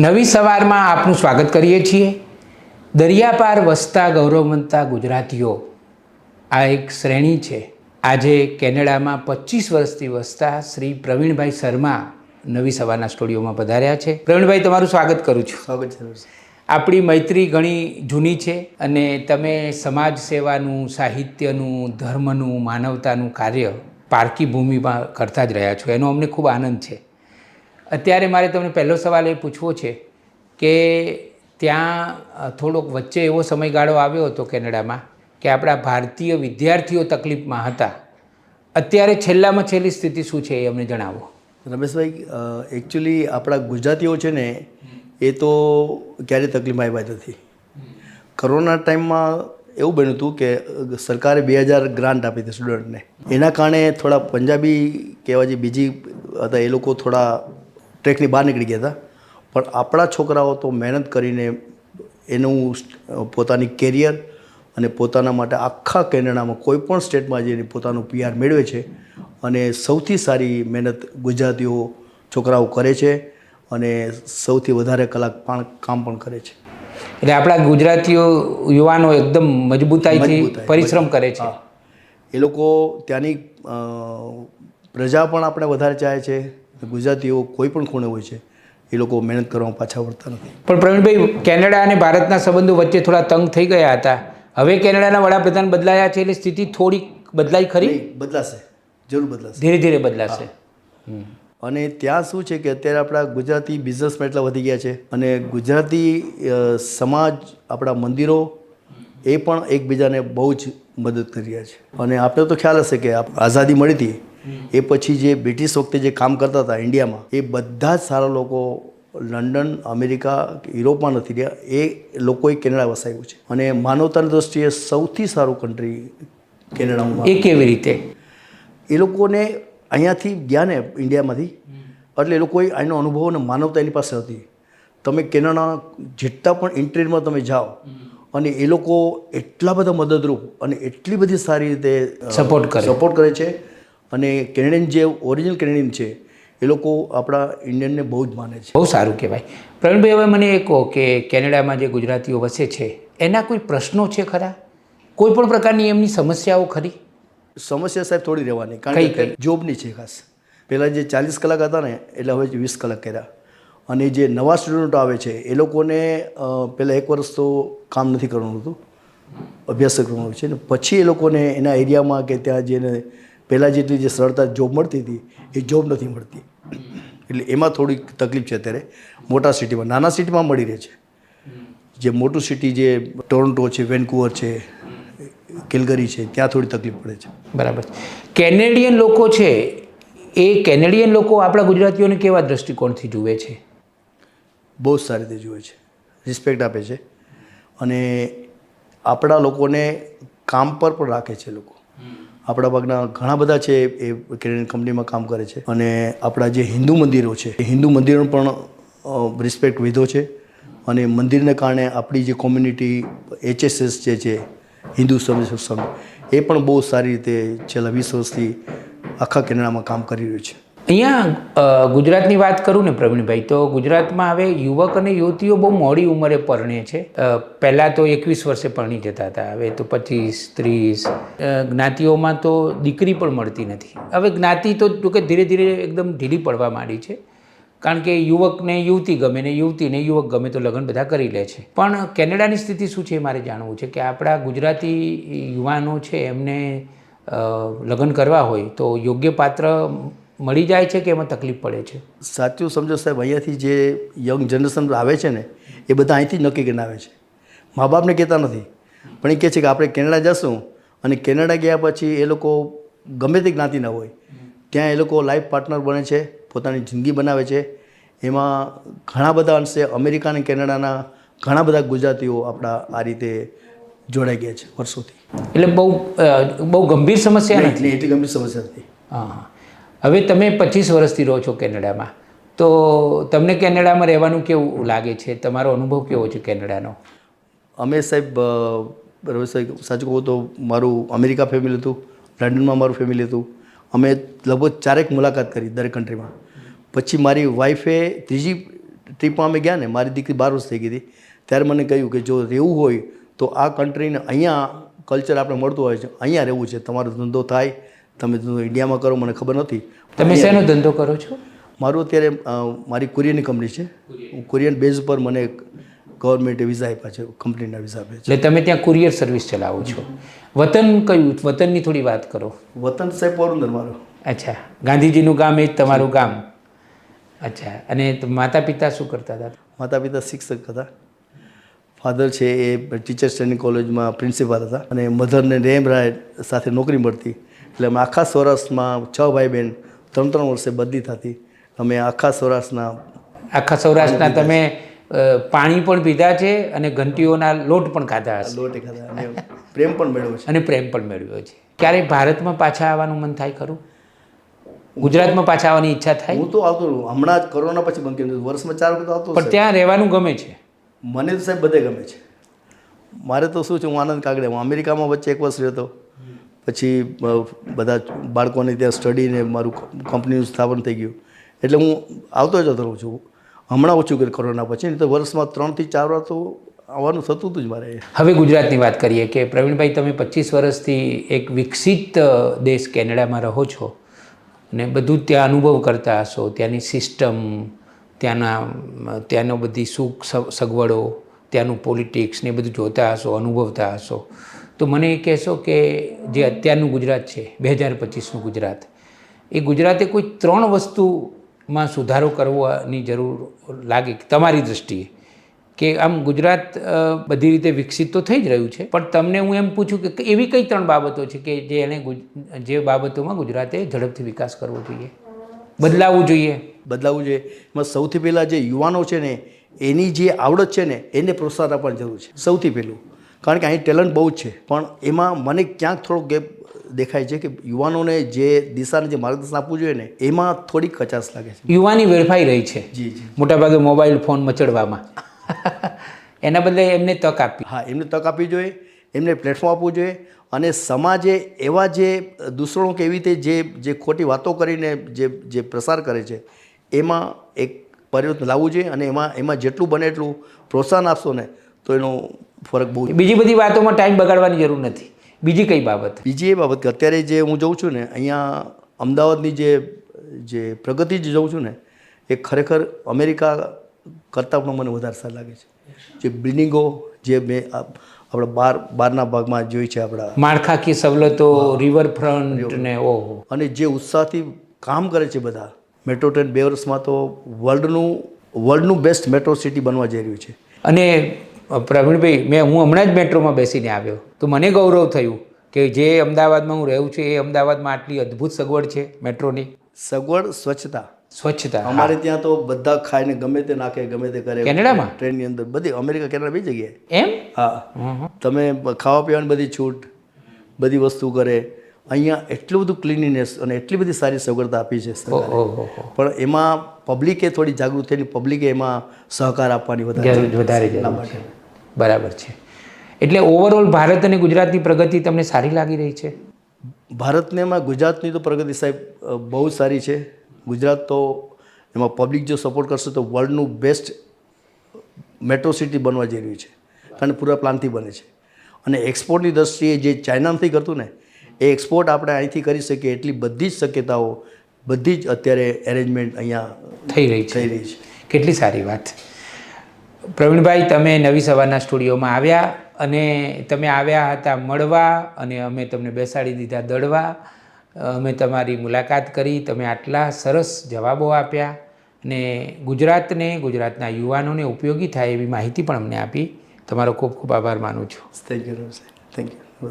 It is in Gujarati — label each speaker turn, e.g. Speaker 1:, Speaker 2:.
Speaker 1: નવી સવારમાં આપનું સ્વાગત કરીએ છીએ. દરિયાપાર વસતા ગૌરવવંતા ગુજરાતીઓ આ એક શ્રેણી છે. આજે કેનેડામાં પચીસ વર્ષથી વસતા શ્રી પ્રવીણભાઈ શર્મા નવી સવારના સ્ટુડિયોમાં પધાર્યા છે. પ્રવીણભાઈ તમારું સ્વાગત કરું છું.
Speaker 2: સ્વાગત છે
Speaker 1: આપણી મૈત્રી ઘણી જૂની છે અને તમે સમાજ સેવાનું સાહિત્યનું ધર્મનું માનવતાનું કાર્ય પારકી ભૂમિમાં કરતા જ રહ્યા છો. એનો અમને ખૂબ આનંદ છે. અત્યારે મારે તમને પહેલો સવાલ એ પૂછવો છે કે ત્યાં થોડોક વચ્ચે એવો સમયગાળો આવ્યો હતો કેનેડામાં કે આપણા ભારતીય વિદ્યાર્થીઓ તકલીફમાં હતા. અત્યારે છેલ્લામાં છેલ્લી સ્થિતિ શું છે એ અમને જણાવો.
Speaker 2: રમેશભાઈ એકચ્યુઅલી આપણા ગુજરાતીઓ છે ને, એ તો ક્યારેય તકલીફમાં આવ્યા નથી. કોરોના ટાઈમમાં એવું બન્યું હતું કે સરકારે બે હજાર ગ્રાન્ટ આપી હતી સ્ટુડન્ટને. એના કારણે થોડા પંજાબી કહેવા જે બીજી હતા એ લોકો થોડા ટ્રેકની બહાર નીકળી ગયા હતા. પણ આપણા છોકરાઓ તો મહેનત કરીને એનું પોતાની કેરિયર અને પોતાના માટે આખા કેનેડામાં કોઈ પણ સ્ટેટમાં જઈને પોતાનું પીઆર મેળવે છે અને સૌથી સારી મહેનત ગુજરાતીઓ છોકરાઓ કરે છે અને સૌથી વધારે કલાક પણ કામ પણ કરે છે.
Speaker 1: એટલે આપણા ગુજરાતીઓ યુવાનો એકદમ મજબૂતાઈથી
Speaker 2: મજબૂતાઈ,
Speaker 1: પરિશ્રમ કરે છે.
Speaker 2: એ લોકો ત્યાંની પ્રજા પણ આપણે વધારે ચાહે છે. ગુજરાતીઓ કોઈ પણ ખૂણે હોય છે એ લોકો મહેનત કરવામાં પાછા વળતા નથી.
Speaker 1: પણ પ્રવીણભાઈ કેનેડા અને ભારતના સંબંધો વચ્ચે થોડા તંગ થઈ ગયા હતા. હવે કેનેડાના વડાપ્રધાન બદલાયા છે એટલે સ્થિતિ થોડી બદલાઈ ખરી?
Speaker 2: બદલાશે. જરૂર બદલાશે.
Speaker 1: ધીરે ધીરે બદલાશે.
Speaker 2: અને ત્યાં શું છે કે અત્યારે આપણા ગુજરાતી બિઝનેસમેન એટલા વધી ગયા છે અને ગુજરાતી સમાજ આપણા મંદિરો એ પણ એકબીજાને બહુ જ મદદ કરી રહ્યા છે. અને આપણે તો ખ્યાલ હશે કે આઝાદી મળી હતી એ પછી જે બ્રિટિશ વખતે જે કામ કરતા હતા ઇન્ડિયામાં એ બધા જ સારા લોકો લંડન અમેરિકા યુરોપમાં નથી રહ્યા. એ લોકોએ કેનેડા વસાવ્યું છે. અને માનવતાની દ્રષ્ટિએ સૌથી સારું કન્ટ્રી કેનેડામાં
Speaker 1: એ કેવી રીતે?
Speaker 2: એ લોકોને અહીંયાથી ગયા ને ઇન્ડિયામાંથી એટલે એ લોકોએ આનો અનુભવ અને માનવતા એની પાસે હતી. તમે કેનેડા જેટલા પણ ઇન્ટરવ્યુમાં તમે જાઓ અને એ લોકો એટલા બધા મદદરૂપ અને એટલી બધી સારી રીતે
Speaker 1: સપોર્ટ કરે.
Speaker 2: સપોર્ટ કરે છે. અને કેનેડિયન જે ઓરિજિનલ કેનેડિયન છે એ લોકો આપણા ઇન્ડિયનને બહુ જ માને છે.
Speaker 1: બહુ સારું કહેવાય. પ્રવીણભાઈ હવે મને એ કહો કે કેનેડામાં જે ગુજરાતીઓ વસે છે એના કોઈ પ્રશ્નો છે ખરા? કોઈ પણ પ્રકારની એમની સમસ્યાઓ ખરી?
Speaker 2: સમસ્યા સાહેબ થોડી રહેવાની કારણ કે જોબની છે ખાસ. પહેલાં જે ચાલીસ કલાક હતા ને એટલે હવે વીસ કલાક કર્યા. અને જે નવા સ્ટુડન્ટો આવે છે એ લોકોને પહેલાં એક વર્ષ તો કામ નથી કરવાનું હતું અભ્યાસ કરવાનું છે ને પછી એ લોકોને એના એરિયામાં કે ત્યાં જેને પહેલાં જેટલી જે સરળતા જોબ મળતી હતી એ જોબ નથી મળતી. એટલે એમાં થોડીક તકલીફ છે અત્યારે. મોટા સિટીમાં નાના સિટીમાં મળી રહે છે. જે મોટું સિટી જે ટોરન્ટો છે વેનકુવર છે કેલગરી છે ત્યાં થોડી તકલીફ પડે છે.
Speaker 1: બરાબર. કેનેડિયન લોકો છે એ કેનેડિયન લોકો આપણા ગુજરાતીઓને કેવા દ્રષ્ટિકોણથી જુએ છે?
Speaker 2: બહુ જ સારી રીતે જુએ છે. રિસ્પેક્ટ આપે છે. અને આપણા લોકોને કામ પર પણ રાખે છે લોકો. આપણા ભાગના ઘણા બધા છે એ કેનેડિયન કંપનીમાં કામ કરે છે. અને આપણા જે હિન્દુ મંદિરો છે, એ હિન્દુ મંદિરોનો પણ રિસ્પેક્ટ લીધો છે. અને મંદિરને કારણે આપણી જે કોમ્યુનિટી એચએસએસ જે છે, હિન્દુ સર્વિસ એ પણ બહુ સારી રીતે છેલ્લા વીસ વર્ષથી આખા કેનેડામાં કામ કરી રહ્યું છે.
Speaker 1: અહીંયા ગુજરાતની વાત કરું ને પ્રવીણભાઈ, તો ગુજરાતમાં હવે યુવક અને યુવતીઓ બહુ મોડી ઉંમરે પરણે છે. પહેલાં તો એકવીસ વર્ષે પરણી જતા હતા, હવે તો પચીસ, ત્રીસ જ્ઞાતિઓમાં તો દીકરી પણ મળતી નથી. હવે જ્ઞાતિ તો જોકે ધીરે ધીરે એકદમ ઢીલી પડવા માંડી છે. કારણ કે યુવકને યુવતી ગમે ને યુવતીને યુવક ગમે તો લગ્ન બધા કરી લે છે. પણ કેનેડાની સ્થિતિ શું છે એ મારે જાણવું છે કે આપણા ગુજરાતી યુવાનો છે એમને લગ્ન કરવા હોય તો યોગ્ય પાત્ર મળી જાય છે કે એમાં તકલીફ પડે છે?
Speaker 2: સાચું સમજો સાહેબ અહીંયાથી જે યંગ જનરેશન આવે છે ને એ બધા અહીંથી નક્કી કરીને આવે છે. મા બાપને કહેતા નથી પણ એ કહે છે કે આપણે કેનેડા જશું અને કેનેડા ગયા પછી એ લોકો ગમે તે જ્ઞાતિના હોય ત્યાં એ લોકો લાઈફ પાર્ટનર બને છે પોતાની જિંદગી બનાવે છે. એમાં ઘણા બધા અંશે અમેરિકા અને કેનેડાના ઘણા બધા ગુજરાતીઓ આપણા આ રીતે જોડાઈ ગયા છે વર્ષોથી.
Speaker 1: એટલે બહુ બહુ ગંભીર સમસ્યા નથી?
Speaker 2: એટલી ગંભીર સમસ્યા નથી.
Speaker 1: હા હા. હવે તમે પચીસ વર્ષથી રહો છો કેનેડામાં. તો તમને કેનેડામાં રહેવાનું કેવું લાગે છે? તમારો અનુભવ કેવો છે કેનેડાનો?
Speaker 2: અમે સાહેબ બરાબર સાહેબ સાચું કહું તો મારું અમેરિકા ફેમિલી હતું, લંડનમાં મારું ફેમિલી હતું. અમે લગભગ ચારેક મુલાકાત કરી દરેક કન્ટ્રીમાં પછી મારી વાઈફે ત્રીજી ટ્રીપમાં અમે ગયા ને, મારી દીકરી બાર વર્ષ થઈ ગઈ હતી. ત્યારે મને કહ્યું કે જો રહેવું હોય તો આ કન્ટ્રીને અહીંયા કલ્ચર આપણે મળતું હોય છે, અહીંયા રહેવું છે, તમારો ધંધો થાય તમે ધંધો ઇન્ડિયામાં કરો મને ખબર નથી.
Speaker 1: તમે શેનો ધંધો કરો છો?
Speaker 2: મારું અત્યારે મારી કુરિયરની કંપની છે. હું કુરિયન બેઝ પર મને ગવર્મેન્ટે વિઝા આપ્યા છે કંપનીના વિઝા આપ્યા છે.
Speaker 1: એટલે તમે ત્યાં કુરિયર સર્વિસ ચલાવો છો. વતન કયું વતનની થોડી વાત કરો.
Speaker 2: વતન સાહેબ પોરબંદર મારું.
Speaker 1: અચ્છા ગાંધીજીનું ગામ એ જ તમારું ગામ. અચ્છા અને માતા પિતા શું કરતા હતા?
Speaker 2: માતા પિતા શિક્ષક હતા. ફાધર છે એ ટીચર્સ ટ્રેનિંગ કોલેજમાં પ્રિન્સિપાલ હતા. અને મધરને રેમ રાય સાથે નોકરી મળતી. એટલે અમે આખા સૌરાષ્ટ્રમાં છ ભાઈ બહેન ત્રણ ત્રણ વર્ષે બદલી થતી. અમે આખા સૌરાષ્ટ્રના
Speaker 1: આખા સૌરાષ્ટ્રના તમે પાણી પણ પીધા છે અને ઘંટીઓના લોટ પણ ખાધા હશે.
Speaker 2: લોટ ખાધા અને પ્રેમ પણ મેળવ્યો છે.
Speaker 1: અને પ્રેમ પણ મેળવ્યો છે. ક્યારેય ભારતમાં પાછા આવવાનું મન થાય ખરું? ગુજરાતમાં પાછા આવવાની ઈચ્છા થાય?
Speaker 2: હું તો આવતો હમણાં જ કોરોના પછી બંધ કર્યું. વર્ષમાં ચાર વખત આવતો
Speaker 1: પણ ત્યાં રહેવાનું ગમે છે.
Speaker 2: મને તો સાહેબ બધે ગમે છે. મારે તો શું છે હું આનંદ કાગડે. હું અમેરિકામાં વચ્ચે એક વર્ષ રહ્યો હતો પછી બધા બાળકોને ત્યાં સ્ટડીને મારું કંપનીનું સ્થાપન થઈ ગયું. એટલે હું આવતો જતો રહું છું. હમણાં ઓછું કર્યું કોરોના પછી, નહીં તો વર્ષમાં ત્રણથી ચાર વાર તો આવવાનું થતું હતું જ મારે.
Speaker 1: હવે ગુજરાતની વાત કરીએ કે પ્રવીણભાઈ, તમે પચીસ વર્ષથી એક વિકસિત દેશ કેનેડામાં રહો છો ને બધું ત્યાં અનુભવ કરતા હશો. ત્યાંની સિસ્ટમ ત્યાંના ત્યાંનો બધી સુખ સગવડો, ત્યાંનું પોલિટિક્સ ને બધું જોતા હશો, અનુભવતા હશો. તો મને એ કહેશો કે જે અત્યારનું ગુજરાત છે, બે હજાર પચીસનું ગુજરાત, એ ગુજરાતે કોઈ ત્રણ વસ્તુમાં સુધારો કરવાની જરૂર લાગે તમારી દૃષ્ટિએ કે આમ ગુજરાત બધી રીતે વિકસિત તો થઈ જ રહ્યું છે, પણ તમને હું એમ પૂછું કે એવી કઈ ત્રણ બાબતો છે કે જે એને જે બાબતોમાં ગુજરાતે ઝડપથી વિકાસ કરવો જોઈએ? બદલાવવું જોઈએ.
Speaker 2: બદલાવવું જોઈએ. એમાં સૌથી પહેલાં જે યુવાનો છે ને, એની જે આવડત છે ને, એને પ્રોત્સાહન આપવાની જરૂર છે. સૌથી પહેલું. કારણ કે અહીં ટેલેન્ટ બહુ જ છે. પણ એમાં મને ક્યાંક થોડો ગેપ દેખાય છે કે યુવાનોને જે દિશાને જે માર્ગદર્શન આપવું જોઈએ ને એમાં થોડીક કચાશ લાગે છે.
Speaker 1: યુવાની વેડફાઈ રહી છે.
Speaker 2: જી જી.
Speaker 1: મોટાભાગે મોબાઈલ ફોન મચડવામાં. એના બદલે એમને તક આપી.
Speaker 2: હા એમને તક આપવી જોઈએ એમને પ્લેટફોર્મ આપવું જોઈએ અને સમાજે એવા જે દૂષણો કે એવી રીતે જે જે ખોટી વાતો કરીને જે જે પ્રસાર કરે છે એમાં એક પરિવર્તન લાવવું જોઈએ અને એમાં એમાં જેટલું બને એટલું પ્રોત્સાહન આપશો ને તો એનો ફરક બહુ
Speaker 1: બીજી બધી વાતોમાં ટાઈમ બગાડવાની જરૂર નથી. બીજી કઈ બાબત?
Speaker 2: બીજી એ બાબત કે અત્યારે જે હું જઉં છું ને અહીંયા અમદાવાદની જે જે પ્રગતિ જે જોઉં છું ને એ ખરેખર અમેરિકા કરતાં પણ મને વધારે સારું લાગે છે. જે બિલ્ડિંગો જે મેં આપણા બાર બારના ભાગમાં જોઈ છે આપણા
Speaker 1: માળખાકીય સવલતો રિવરફ્રન્ટ ને ઓહો.
Speaker 2: અને જે ઉત્સાહથી કામ કરે છે બધા મેટ્રો ટ્રેન બે વર્ષમાં તો વર્લ્ડનું વર્લ્ડનું બેસ્ટ મેટ્રો સિટી બનવા જઈ રહ્યું છે.
Speaker 1: અને પ્રવીણભાઈ મેં હું હમણાં જ મેટ્રોમાં બેસીને આવ્યો. તો મને ગૌરવ થયું કે જે અમદાવાદમાં હું રહું છું એ અમદાવાદમાં આટલી અદ્ભુત સગવડ છે મેટ્રોની.
Speaker 2: સગવડ સ્વચ્છતા.
Speaker 1: સ્વચ્છતા
Speaker 2: અમારે ત્યાં તો બધા ખાઈને ગમે તે નાખે ગમે તે કરે.
Speaker 1: કેનેડામાં?
Speaker 2: ટ્રેનની અંદર બધી અમેરિકા કેનેડા બી જગ્યાએ.
Speaker 1: એમ?
Speaker 2: હા. તમે ખાવા પીવાની બધી છૂટ બધી વસ્તુ કરે. અહીંયા એટલું બધું ક્લીનીનેસ અને એટલી બધી સારી સગવડતા આપી છે પણ એમાં પબ્લિકે થોડી જાગૃત થઈને પબ્લિકે એમાં સહકાર આપવાની વધારે
Speaker 1: વધારે છે. બરાબર છે. એટલે ઓવરઓલ ભારત અને ગુજરાતની પ્રગતિ તમને સારી લાગી રહી છે?
Speaker 2: ભારતને એમાં ગુજરાતની તો પ્રગતિ સાહેબ બહુ જ સારી છે. ગુજરાત તો એમાં પબ્લિક જો સપોર્ટ કરશે તો વર્લ્ડનું બેસ્ટ મેટ્રો સિટી બનવા જઈ રહ્યું છે. કારણ પૂરા પ્લાનથી બને છે. અને એક્સપોર્ટની દ્રષ્ટિએ જે ચાઇનાથી કરતું ને એ એક્સપોર્ટ આપણે અહીંથી કરી શકીએ એટલી બધી જ શક્યતાઓ બધી જ અત્યારે એરેન્જમેન્ટ અહીંયા
Speaker 1: થઈ રહી છે.
Speaker 2: થઈ રહી છે.
Speaker 1: કેટલી સારી વાત. પ્રવીણભાઈ, તમે નવી સવારના સ્ટુડિયોમાં આવ્યા અને તમે આવ્યા હતા મળવા અને અમે તમને બેસાડી દીધા દળવા અમે તમારી મુલાકાત કરી, તમે આટલા સરસ જવાબો આપ્યા અને ગુજરાતને, ગુજરાતના યુવાનોને ઉપયોગી થાય એવી માહિતી પણ અમને આપી. તમારો ખૂબ ખૂબ આભાર માનું છું.
Speaker 2: Thank you thank you